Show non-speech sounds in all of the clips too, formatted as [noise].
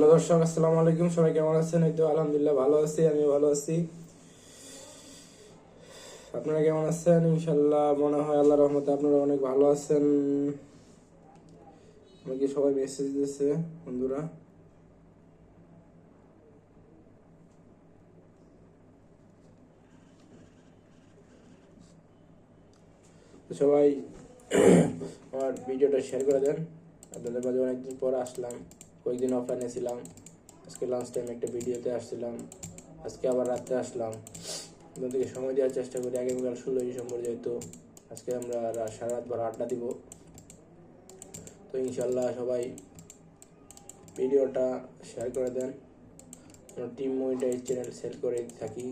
Hello দর্শক, আসসালামু আলাইকুম। সবাই কেমন আছেন? এই তো আলহামদুলিল্লাহ ভালো আছি আমি ভালো আছি। আপনারা কেমন আছেন? ইনশাল্লাহ মনে হয় আল্লাহ রহমতে আপনারা অনেক ভালো আছেন। আমাকে সবাই মেসেজ দিয়েছে বন্ধুরা। সবাই, আমার ভিডিওটা শেয়ার করে দেন। আপনাদের মাঝে অনেকদিন পর আসলাম। কয়েকদিন অফলাইনে ছিলাম, আজকে লাঞ্চ টাইম একটা ভিডিওতে আসছিলাম, আজকে আবার রাত্রে আসলাম। আপনাদেরকে সময় দেওয়ার চেষ্টা করি আগামীকাল ষোলোই ডিসেম্বর যেহেতু, আজকে আমরা সারা রাত ভর আড্ডা দিব। তো ইনশাল্লাহ সবাই ভিডিওটা শেয়ার করে দেন। টিম মনিটাইজ চ্যানেল সেল করে থাকি।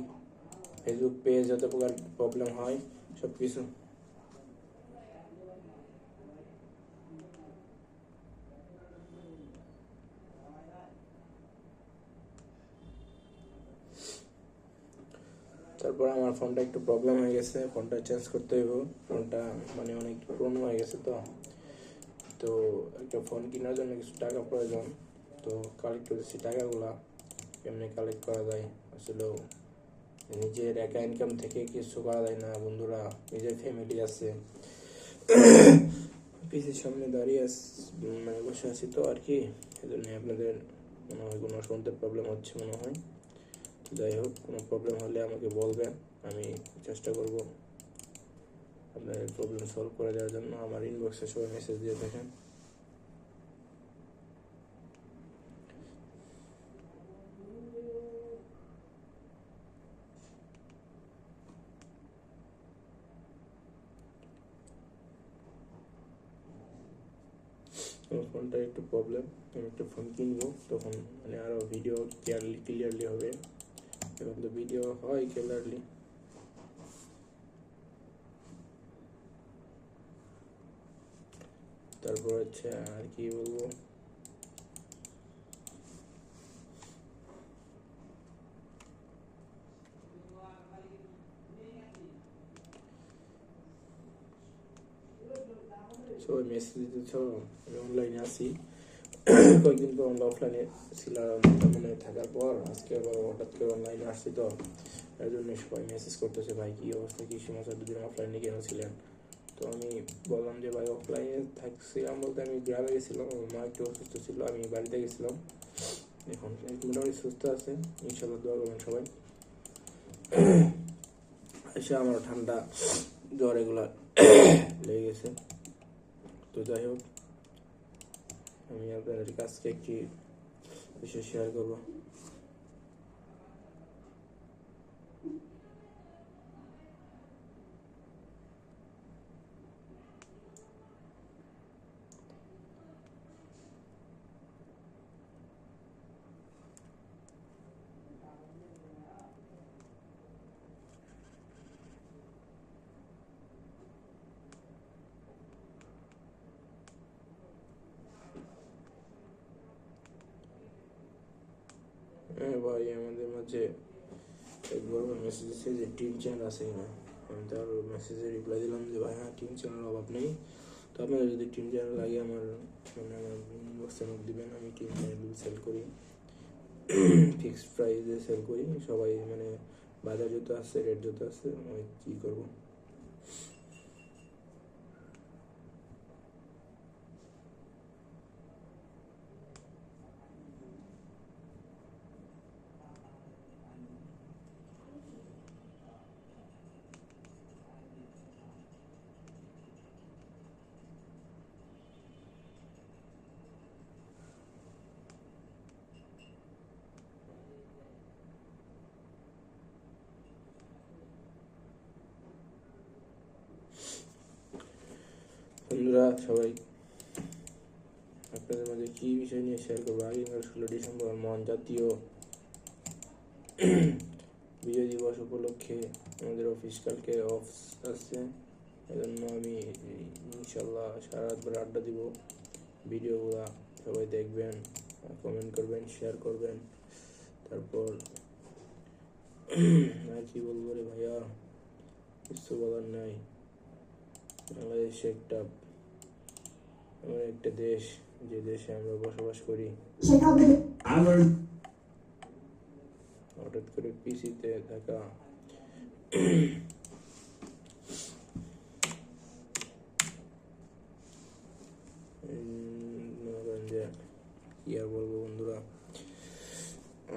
ফেসবুক পেজ যত প্রকার প্রবলেম হয় সব কিছু তারপর আমার ফোনটা একটু প্রবলেম হয়ে গেছে, ফোনটা চেঞ্জ করতে হইব। ফোনটা মানে অনেক পুরনো হয়ে গেছে তো। তো একটা ফোন কেনার জন্য কিছু টাকা প্রয়োজন। তো কালেক্ট করেছি টাকাগুলা কেমনি কালেক্ট করা যায়। আসলে নিজের একা ইনকাম থেকে কিছু করা যায় না, বন্ধুরা, নিজের ফ্যামিলি আছে। পিসির সামনে দাঁড়িয়ে মানে বসে আছি তো আর কি। সেজন্য আপনাদের মনে হয় কোনো শুনতে প্রবলেম হচ্ছে মনে হয়। যাই হোক, কোনো প্রবলেম হলে আমাকে বলবেন, আমি চেষ্টা করব আপনাদের প্রবলেম সলভ করে দেওয়ার জন্য। আমার ইনবক্সে সবাই মেসেজ দিয়ে দেখেন। আমার ফোনটা একটু প্রবলেম আমি একটা ফোন কিনবো, তখন মানে আরও ভিডিও ক্লিয়ারলি ক্লিয়ারলি হবে। এখন তো ভিডিও হয় ক্লিয়ারলি তারপর হচ্ছে আর কি বলব সবাই মেসেজ দিতেছ আমি অনলাইনে আছি [coughs] কয়েকদিন পর আমরা অফলাইনে ছিলাম মানে থাকার পর আজকে আবার হঠাৎ করে অনলাইনে আসছি তো। এর জন্য সবাই মেসেজ করতেছে, ভাই, কি অবস্থা? কি সমস্যা? দুদিন অফলাইনে কেন ছিলেন? তো আমি বললাম যে, ভাই অফলাইনে থাকছিলাম বলতে আমি গ্রামে গেছিলাম আমার মা একটু অসুস্থ ছিল, আমি বাড়িতে গেছিলাম। এখন মোটামুটি সুস্থ আছে ইনশাল্লাহ দোয়া করবেন সবাই। [coughs] এসে আমার ঠান্ডা জ্বর এগুলা [coughs] লেগে গেছে। তো যাই হোক আমি আপনাদের কাছকে একটি বিষয় শেয়ার করব। ভাই, আমাদের মাঝে একবার মেসেজ এসেছে যে টিম চ্যানেল আছে কিনা। আমি তার মেসেজে রিপ্লাই দিলাম যে, ভাই হ্যাঁ টিম চ্যানেল অভাব নেই। তো আপনাদের যদি টিম চ্যানেল লাগে আমার মানে আমার ইনবক্সে নোট দিবেন, আমি টিম চ্যানেল সেল করি। ফিক্সড প্রাইসে সেল করি। সবাই মানে বাজার যত আছে রেট যত আছে, আমি কী করব? সবাই। আপনাদের মাঝে কি বিষয় নিয়ে শেয়ার করব? আগেকার ষোলো ডিসেম্বর মহান জাতীয় [clears throat] বিজয় দিবস উপলক্ষে আমাদের অফিস কালকে অফ আসছে। এজন্য আমি ইনশাল্লাহ সারা রাত আড্ডা দিব। ভিডিওগুলা সবাই দেখবেন কমেন্ট করবেন শেয়ার করবেন। তারপর [clears throat] আর কি বলব রে ভাইয়া? কিছু বলার নাই। বাংলাদেশ একটা একটা দেশ যে দেশে আমরা বসবাস করি। হঠাৎ করে পিসিতে থাকা কি আর বলব বন্ধুরা?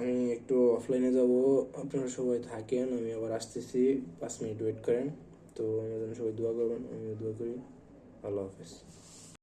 আমি একটু অফলাইনে যাব। আপনারা সবাই থাকেন আমি আবার আসতেছি। পাঁচ মিনিট ওয়েট করেন। তো আমার জন্য সবাই দোয়া করবেন আমিও দোয়া করি। আল্লাহ হাফেজ।